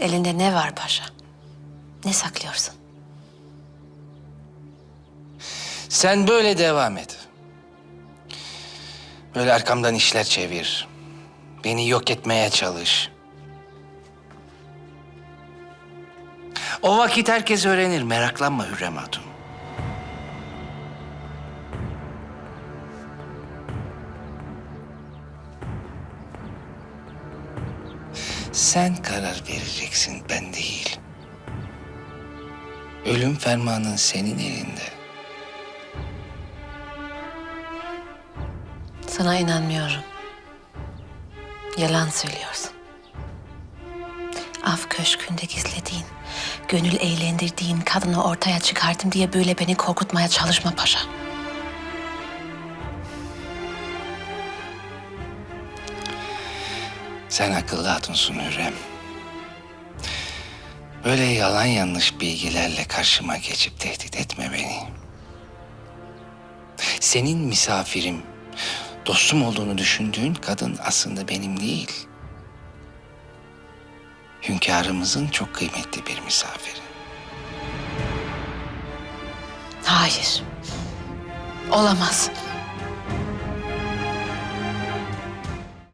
Elinde ne var paşa? Ne saklıyorsun? Sen böyle devam et. Böyle arkamdan işler çevir. Beni yok etmeye çalış. O vakit herkes öğrenir. Meraklanma Hürrem Hatun. Sen karar vereceksin, ben değil. Ölüm fermanın senin elinde. Sana inanmıyorum. Yalan söylüyorsun. Af köşkünde gizlediğin, gönül eğlendirdiğin kadını ortaya çıkardım diye böyle beni korkutmaya çalışma paşa. Sen akıllı hatunsun Hürrem. Böyle yalan yanlış bilgilerle karşıma geçip tehdit etme beni. Senin misafirim, dostum olduğunu düşündüğün kadın aslında benim değil. Hünkârımızın çok kıymetli bir misafiri. Hayır. Olamaz.